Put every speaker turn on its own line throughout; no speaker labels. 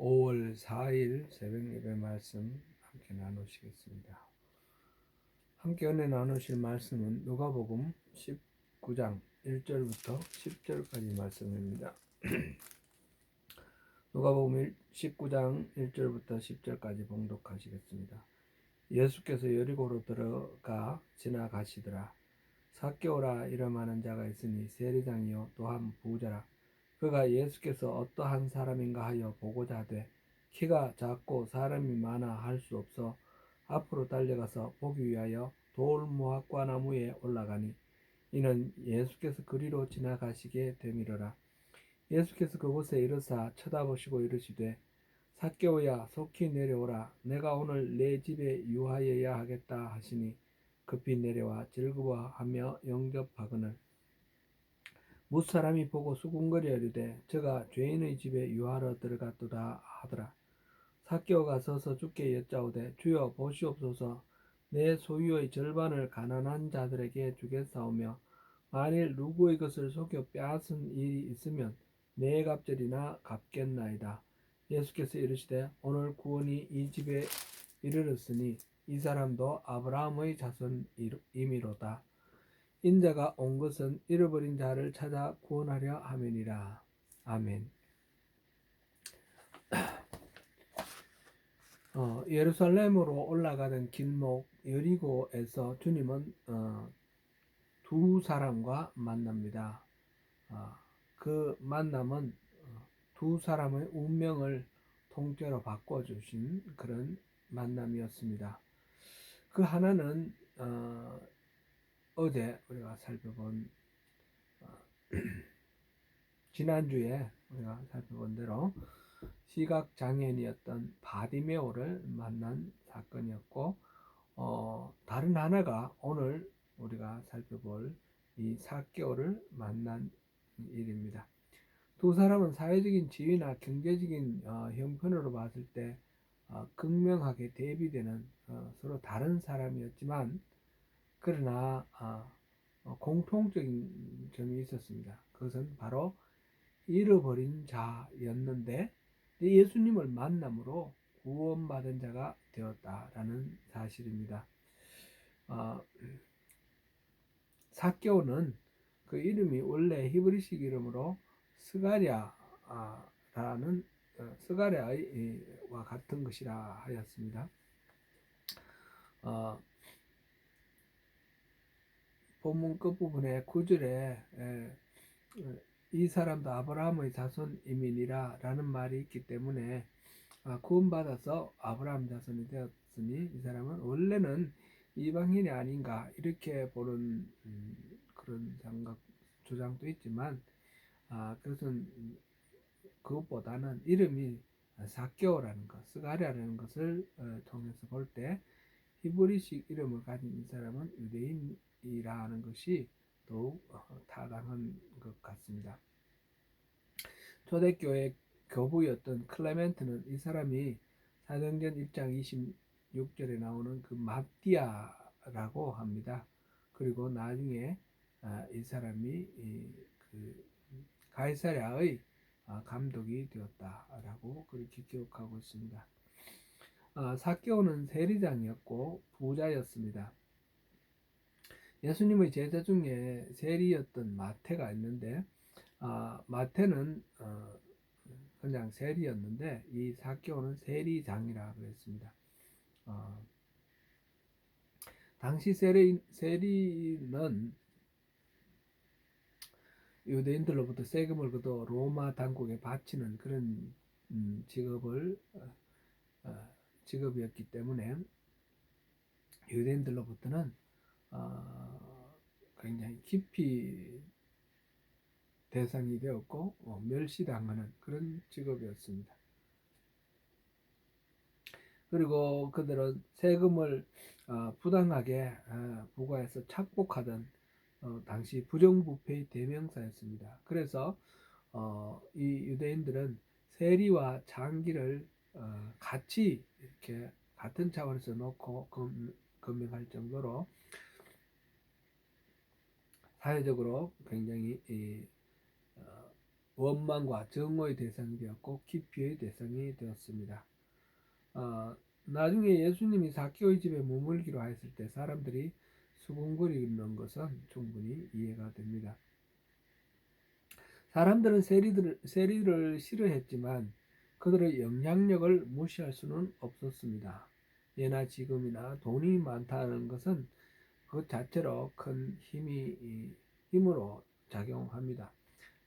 5월 4일 새벽 예배 말씀 함께 나누시겠습니다. 함께 은혜 나누실 말씀은 누가복음 19장 1절부터 10절까지 말씀입니다. 누가복음 19장 1절부터 10절까지 봉독하시겠습니다. 예수께서 여리고로 들어가 지나가시더라. 사개오라 이름하는 자가 있으니 세리장이요 또한 부자라. 그가 예수께서 어떠한 사람인가 하여 보고자 하되 키가 작고 사람이 많아 할 수 없어 앞으로 달려가서 보기 위하여 돌무화과 나무에 올라가니 이는 예수께서 그리로 지나가시게 되미러라. 예수께서 그곳에 이르사 쳐다보시고 이르시되 사개오야 속히 내려오라 내가 오늘 내 집에 유하여야 하겠다 하시니 급히 내려와 즐거워하며 영접하거늘 무사람이 보고 수군거려 이르되 저가 죄인의 집에 유하러 들어갔도다 하더라 사개오가 서서 주께 여짜오되 주여 보시옵소서 내 소유의 절반을 가난한 자들에게 주겠사오며 만일 누구의 것을 속여 빼앗은 일이 있으면 네 갑절이나 갚겠나이다. 예수께서 이르시되 오늘 구원이 이 집에 이르렀으니 이 사람도 아브라함의 자손이미로다. 인자가 온 것은 잃어버린 자를 찾아 구원하려 함이니라. 아멘. 어, 예루살렘으로 올라가는 길목 여리고에서 주님은 어, 두 사람과 만납니다. 어, 그 만남은 어, 두 사람의 운명을 통째로 바꿔주신 그런 만남이었습니다. 그 하나는 어, 어제 우리가 살펴본 어, 지난주에 우리가 살펴본 대로 시각 장애인이었던 바디메오를 만난 사건이었고 어, 다른 하나가 오늘 우리가 살펴볼 이 사개오를 만난 일입니다. 두 사람은 사회적인 지위나 경제적인 어, 형편으로 봤을 때 어, 극명하게 대비되는 어, 서로 다른 사람이었지만 그러나 어, 어, 공통적인 점이 있었습니다. 그것은 바로 잃어버린 자였는데 예수님을 만남으로 구원받은 자가 되었다라는 사실입니다. 어, 사개오는 그 이름이 원래 히브리식 이름으로 스가랴라는 어, 스가랴와 같은 것이라 하였습니다. 어, 본문 끝부분에 구절에 이 사람도 아브라함의 자손이민이라 라는 말이 있기 때문에 아, 구원받아서 아브라함 자손이 되었으니 이 사람은 원래는 이방인이 아닌가 이렇게 보는 음, 그런 생각 주장도 있지만 아, 그것은 그것보다는 이름이 사개오라는 것, 스가랴라는 것을 어, 통해서 볼 때 히브리식 이름을 가진 이 사람은 유대인 이라는 것이 더욱 어, 타당한 것 같습니다. 초대교회 교부였던 클레멘트는 이 사람이 사도행전 1장 26절에 나오는 그 마띠아라고 합니다. 그리고 나중에 아, 이 사람이 그 가이사랴의 아, 감독이 되었다라고 그렇게 기억하고 있습니다. 아, 사개오는 세리장이었고 부자였습니다. 예수님의 제자 중에 세리였던 마태가 있는데 아, 마태는 어, 그냥 세리였는데 이 사개오는 세리장이라 그랬습니다. 어, 당시 세리, 세리는 유대인들로부터 세금을 그도 로마 당국에 바치는 그런 음, 직업을 어, 어, 직업이었기 때문에 유대인들로부터는 어, 굉장히 깊이 대상이 되었고 어, 멸시당하는 그런 직업이었습니다. 그리고 그들은 세금을 어, 부당하게 어, 부과해서 착복하던 어, 당시 부정부패의 대명사였습니다. 그래서 어, 이 유대인들은 세리와 장기를 어, 같이 이렇게 같은 차원에서 놓고 금, 금명할 정도로 사회적으로 굉장히 이, 어, 원망과 정오의 대상이 되었고 기피의 대상이 되었습니다. 어, 나중에 예수님이 사케오의 집에 머물기로 하였을 때 사람들이 수군거리는 것은 충분히 이해가 됩니다. 사람들은 세리들을, 세리를 싫어했지만 그들의 영향력을 무시할 수는 없었습니다. 예나 지금이나 돈이 많다는 것은 그 자체로 큰 힘이 힘으로 작용합니다.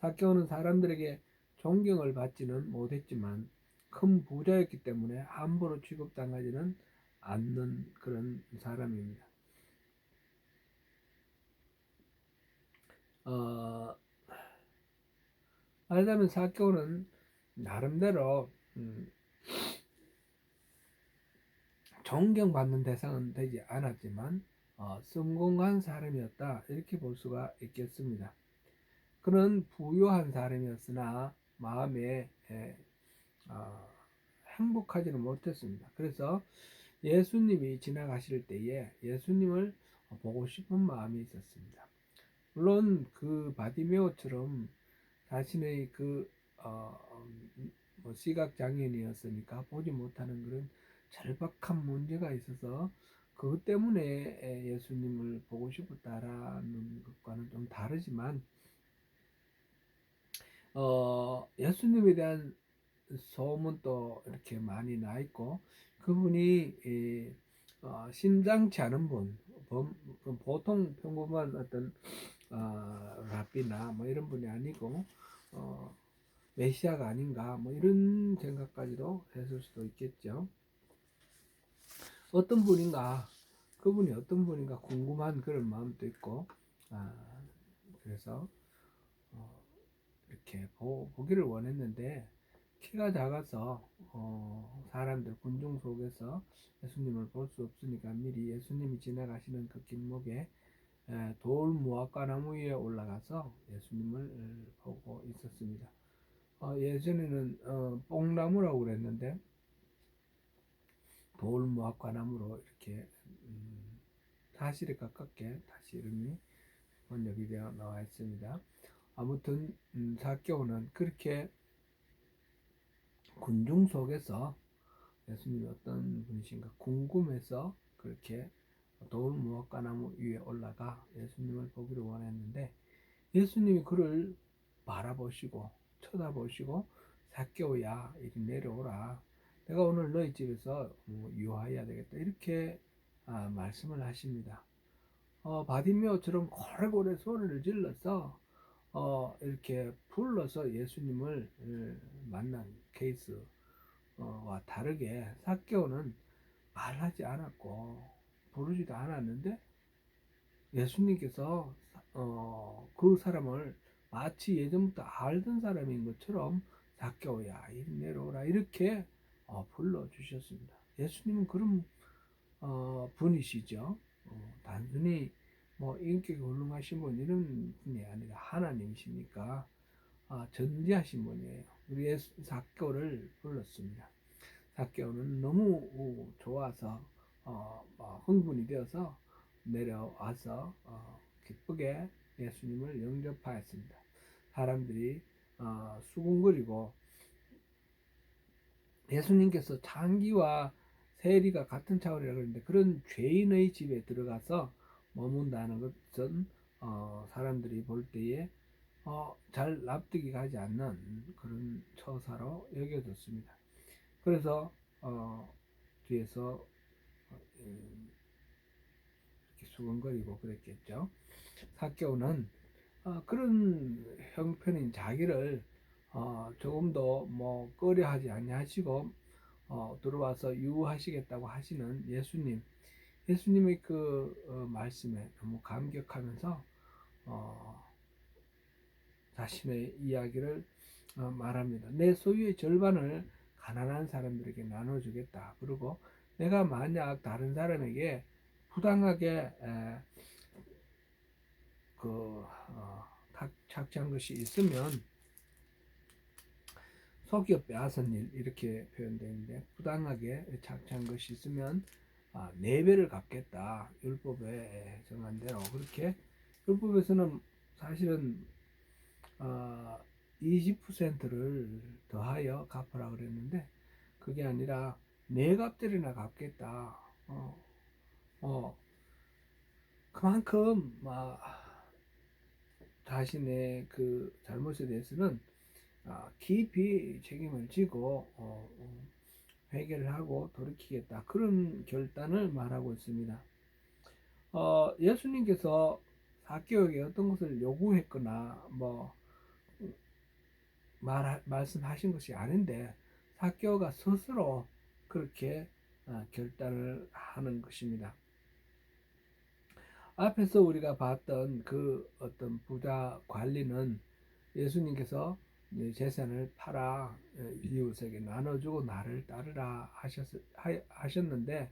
사케오는 사람들에게 존경을 받지는 못했지만 큰 부자였기 때문에 함부로 취급당하지는 않는 그런 사람입니다. 어, 말하자면 사케오는 나름대로 음, 존경받는 대상은 되지 않았지만 어, 성공한 사람이었다 이렇게 볼 수가 있겠습니다. 그는 부유한 사람이었으나 마음에 에, 어, 행복하지는 못했습니다. 그래서 예수님이 지나가실 때에 예수님을 보고 싶은 마음이 있었습니다. 물론 그 바디메오처럼 자신의 그 어, 뭐 시각 장애인이었으니까 보지 못하는 그런 절박한 문제가 있어서 그것 때문에 예수님을 보고 싶었다라는 것과는 좀 다르지만 어, 예수님에 대한 소문도 이렇게 많이 나 있고 그분이 이, 어, 심상치 않은 분, 범, 보통 평범한 어떤 어, 라비나 뭐 이런 분이 아니고 어, 메시아가 아닌가 뭐 이런 생각까지도 했을 수도 있겠죠. 어떤 분인가 그분이 어떤 분인가 궁금한 그런 마음도 있고 아, 그래서 어, 이렇게 보, 보기를 원했는데 키가 작아서 어, 사람들 군중 속에서 예수님을 볼 수 없으니까 미리 예수님이 지나가시는 그 길목에 에, 돌 무화과 나무 위에 올라가서 예수님을 보고 있었습니다. 어, 예전에는 어, 뽕나무라고 그랬는데 나무로 이렇게 음, 사실에 가깝게 다시 이름이 번역이 되어 나와 있습니다. 아무튼 음, 사교는 그렇게 군중 속에서 예수님이 어떤 분이신가 궁금해서 그렇게 돌 무화과 나무 위에 올라가 예수님을 보기를 원했는데 예수님이 그를 바라보시고 쳐다보시고 사개오야 이리 내려오라 내가 오늘 너희 집에서 뭐 유하여야 되겠다 이렇게 아, 말씀을 하십니다. 어, 바디메오처럼 고래고래 소리를 질러서 어, 이렇게 불러서 예수님을 만난 케이스와 다르게 사개오는 말하지 않았고 부르지도 않았는데 예수님께서 어, 그 사람을 마치 예전부터 알던 사람인 것처럼 사개오야 이리 내려오라 이렇게 어, 불러주셨습니다. 예수님은 그런 어, 분이시죠. 어, 단순히 뭐 인격이 훌륭하신 분 이런 분이 아니라 하나님이시니까 아, 전지하신 분이에요. 우리 예수 사교를 불렀습니다. 사교는 너무 좋아서 어, 어, 흥분이 되어서 내려와서 어, 기쁘게 예수님을 영접하였습니다. 사람들이 어, 수군거리고 예수님께서 장기와 세리가 같은 차원이라 그러는데 그런 죄인의 집에 들어가서 머문다는 것은 어, 사람들이 볼 때에 어, 잘 납득이 가지 않는 그런 처사로 여겨졌습니다. 그래서 어, 뒤에서 어, 음, 이렇게 수근거리고 그랬겠죠. 사개오는 어, 그런 형편인 자기를 어, 조금 더뭐 꺼려하지 아니하시고 어, 들어와서 유하시겠다고 하시는 예수님, 예수님의 그 어, 말씀에 너무 감격하면서 어, 자신의 이야기를 어, 말합니다. 내 소유의 절반을 가난한 사람들에게 나눠주겠다. 그리고 내가 만약 다른 사람에게 부당하게 에, 그 어, 착취한 것이 있으면 속여 빼앗은 일 이렇게 표현되는데 부당하게 착취한 것이 있으면 아, 네 배를 갚겠다 율법에 정한 대로 그렇게 율법에서는 사실은 어, 20%를 더하여 갚으라 그랬는데 그게 아니라 네 값들이나 갚겠다. 어, 어, 그만큼 막 자신의 그 잘못에 대해서는 아, 깊이 책임을 지고 어, 어, 회개를 하고 돌이키겠다 그런 결단을 말하고 있습니다. 어, 예수님께서 사교에게 어떤 것을 요구했거나 뭐 말, 말씀하신 것이 아닌데 사교가 스스로 그렇게 어, 결단을 하는 것입니다. 앞에서 우리가 봤던 그 어떤 부자 관리는 예수님께서 재산을 팔아 어, 이웃에게 나눠주고 나를 따르라 하셨, 하셨는데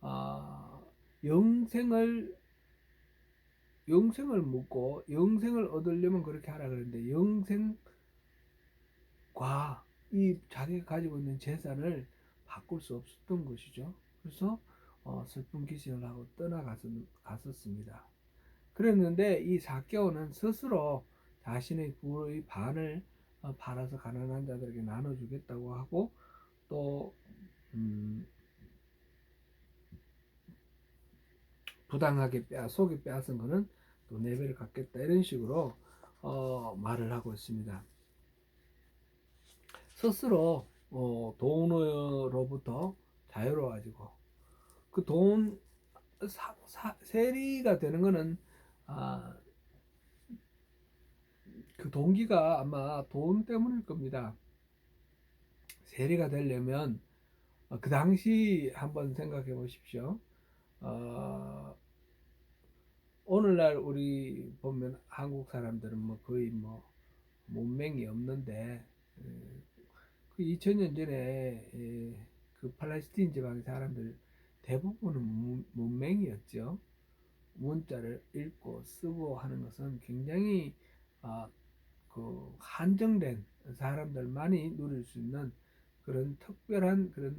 어, 영생을 영생을 묻고 영생을 얻으려면 그렇게 하라 그랬는데 영생과 이 자기가 가지고 있는 재산을 바꿀 수 없었던 것이죠. 그래서 어, 슬픈 기신을 하고 떠나갔었습니다. 그랬는데 이 사개오는 스스로 자신의 부의 반을 어, 팔아서 가난한 자들에게 나눠주겠다고 하고 또 음, 부당하게 빼 속에 빼앗은 거는 또 네 배를 갚겠다 이런 식으로 어, 말을 하고 있습니다. 스스로 어, 돈으로부터 자유로워가지고 그 돈 세리가 되는 거는 아, 그 동기가 아마 돈 때문일 겁니다. 세리가 되려면 어, 그 당시 한번 생각해 보십시오. 어, 오늘날 우리 보면 한국 사람들은 뭐 거의 뭐 문맹이 없는데 그 2000년 전에 그 팔레스틴 지방 사람들 대부분은 문맹이었죠. 문자를 읽고 쓰고 하는 것은 굉장히 아, 그 한정된 사람들만이 누릴 수 있는 그런 특별한 그런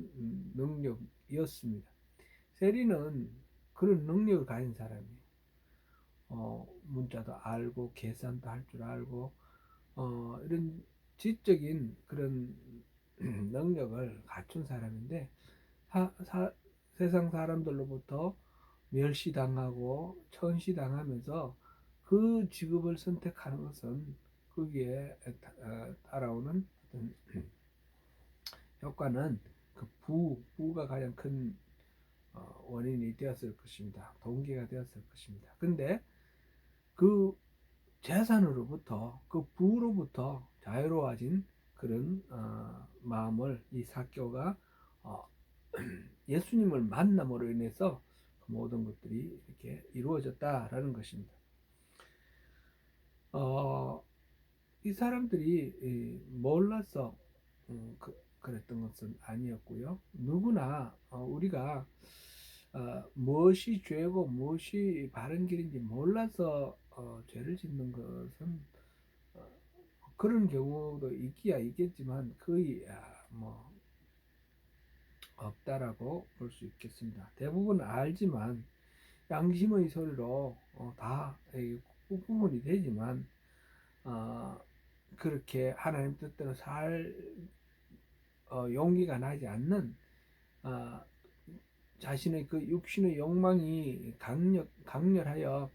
능력이었습니다. 세리는 그런 능력을 가진 사람이에요. 어, 문자도 알고 계산도 할 줄 알고 어, 이런 지적인 그런 능력을 갖춘 사람인데 사, 사, 세상 사람들로부터 멸시당하고 천시당하면서 그 직업을 선택하는 것은 거기에 어, 따라오는 어떤 효과는 그 부, 부가 가장 큰 어, 원인이 되었을 것입니다. 동기가 되었을 것입니다. 근데 그 재산으로부터 그 부로부터 자유로워진 그런 어, 마음을 이 사교가 어, 예수님을 만남으로 인해서 그 모든 것들이 이렇게 이루어졌다라는 것입니다. 어, 이 사람들이 몰라서 음, 그, 랬던 것은 아니었고요. 누구나 어, 우리가 어, 무엇이 죄고 무엇이 바른 길인지 몰라서 어, 죄를 짓는 것은 어, 그런 경우도 있기야 있겠지만 거의 아, 뭐 없다라고 볼 수 있겠습니다. 대부분 알지만 양심의 소리로 어, 다 구분이 되지만 어, 그렇게 하나님 뜻대로 살 어, 용기가 나지 않는 어, 자신의 그 육신의 욕망이 강력 강렬하여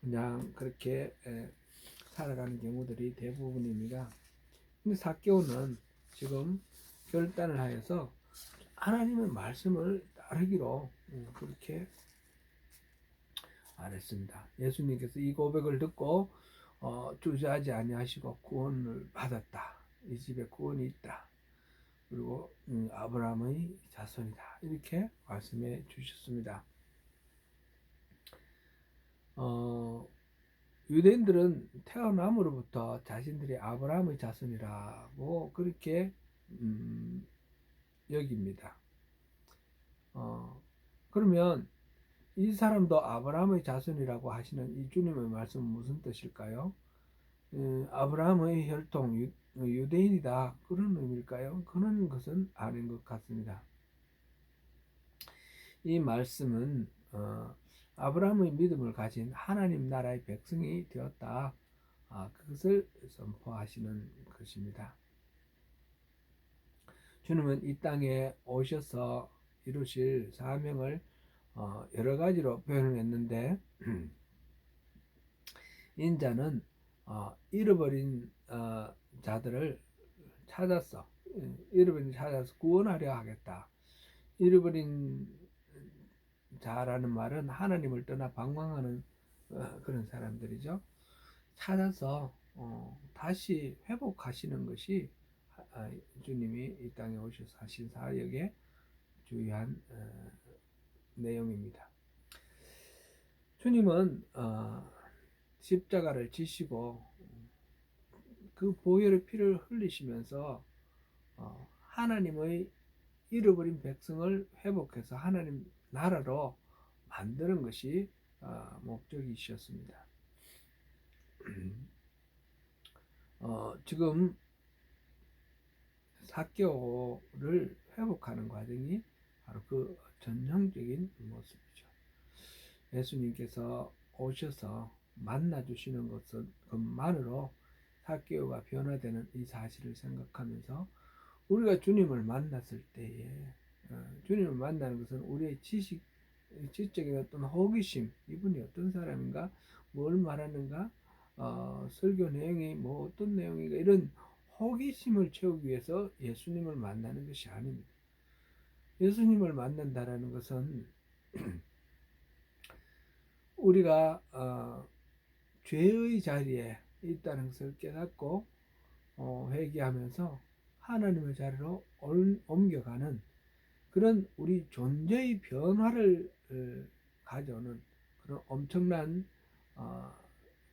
그냥 그렇게 에, 살아가는 경우들이 대부분입니다. 근데 사개오는 지금 결단을 하여서 하나님의 말씀을 따르기로 음, 그렇게 말했습니다. 예수님께서 이 고백을 듣고 어, 주저하지 아니하시고 구원을 받았다. 이 집에 구원이 있다. 그리고 음, 아브라함의 자손이다. 이렇게 말씀해 주셨습니다. 어, 유대인들은 태어남으로부터 자신들이 아브라함의 자손이라고 그렇게 음, 여깁니다. 어, 그러면 이 사람도 아브라함의 자손이라고 하시는 이 주님의 말씀은 무슨 뜻일까요? 음, 아브라함의 혈통 유, 대인이다 그런 의미일까요? 그런 것은 아닌 것 같습니다. 이 말씀은 어, 아브라함의 믿음을 가진 하나님 나라의 백성이 되었다 아, 그것을 선포하시는 것입니다. 주님은 이 땅에 오셔서 이루실 사명을 어, 여러 가지로 표현했는데 인자는 어, 잃어버린 어, 자들을 찾았어. 잃어버린 찾아서 구원하려 하겠다. 잃어버린 자라는 말은 하나님을 떠나 방황하는 어, 그런 사람들이죠. 찾아서 어, 다시 회복하시는 것이 아, 주님이 이 땅에 오셔서 하신 사역의 주요한 어, 내용입니다. 주님은 어, 십자가를 지시고 그 보혈의 피를 흘리시면서 어, 하나님의 잃어버린 백성을 회복해서 하나님 나라로 만드는 것이 어, 목적이셨습니다. 어, 지금 사교를 회복하는 과정이 바로 그 전형적인 모습이죠. 예수님께서 오셔서 만나 주시는 것은 것만으로 사교가 변화되는 이 사실을 생각하면서 우리가 주님을 만났을 때에 어, 주님을 만나는 것은 우리의 지식 지적인 어떤 호기심 이분이 어떤 사람인가 뭘 말하는가 어, 설교 내용이 뭐 어떤 내용인가 이런 호기심을 채우기 위해서 예수님을 만나는 것이 아닙니다. 예수님을 만난다라는 것은 우리가 어, 죄의 자리에 있다는 것을 깨닫고 어, 회개하면서 하나님의 자리로 옮겨가는 그런 우리 존재의 변화를 어, 가져오는 그런 엄청난 어,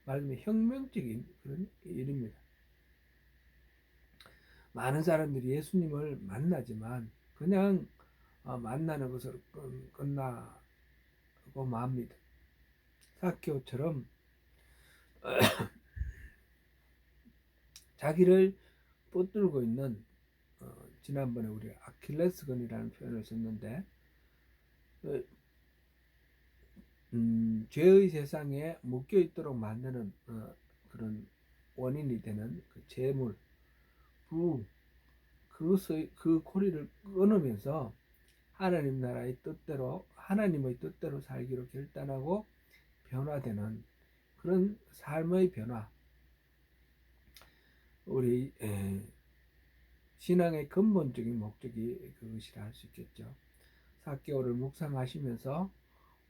말하자면 혁명적인 그런 일입니다. 많은 사람들이 예수님을 만나지만 그냥 어, 만나는 것으로 끝나고 맙니다. 사케오처럼 자기를 붙들고 있는 어, 지난번에 우리 아킬레스건이라는 표현을 썼는데 어, 음, 죄의 세상에 묶여 있도록 만드는 어, 그런 원인이 되는 그 재물, 부, 그것의 그 고리를 끊으면서 하나님 나라의 뜻대로 하나님의 뜻대로 살기로 결단하고 변화되는 그런 삶의 변화. 우리 에, 신앙의 근본적인 목적이 그것이라 할 수 있겠죠. 4개월을 묵상하시면서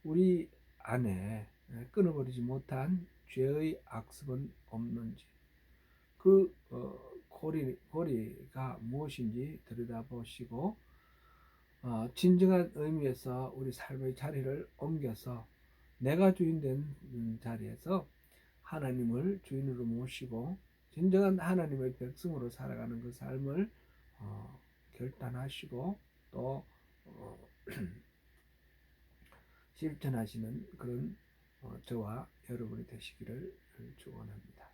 우리 안에 끊어버리지 못한 죄의 악습은 없는지 그 어, 고리, 고리가 무엇인지 들여다보시고 어, 진정한 의미에서 우리 삶의 자리를 옮겨서 내가 주인 된 자리에서 하나님을 주인으로 모시고 진정한 하나님의 백성으로 살아가는 그 삶을 어, 결단하시고 또 어, 실천하시는 그런 어, 저와 여러분이 되시기를 축원합니다.